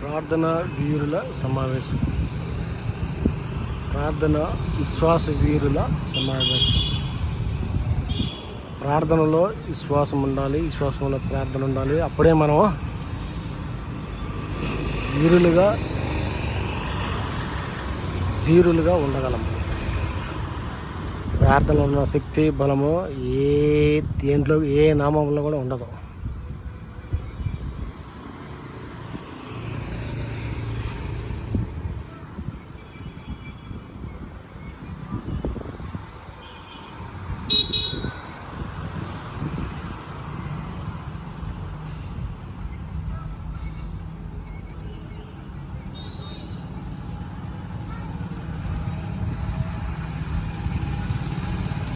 ప్రార్థన వీరుల సమావేశం. ప్రార్థన విశ్వాస వీరుల సమావేశం. ప్రార్థనలో విశ్వాసం ఉండాలి విశ్వాసంలో ప్రార్థన ఉండాలి. అప్పుడే మనం వీరులుగా ధీరులుగా ఉండగలం. ప్రార్థనలో ఉన్న శక్తి బలము ఏ దేంట్లో ఏ నామంలో కూడా ఉండదు.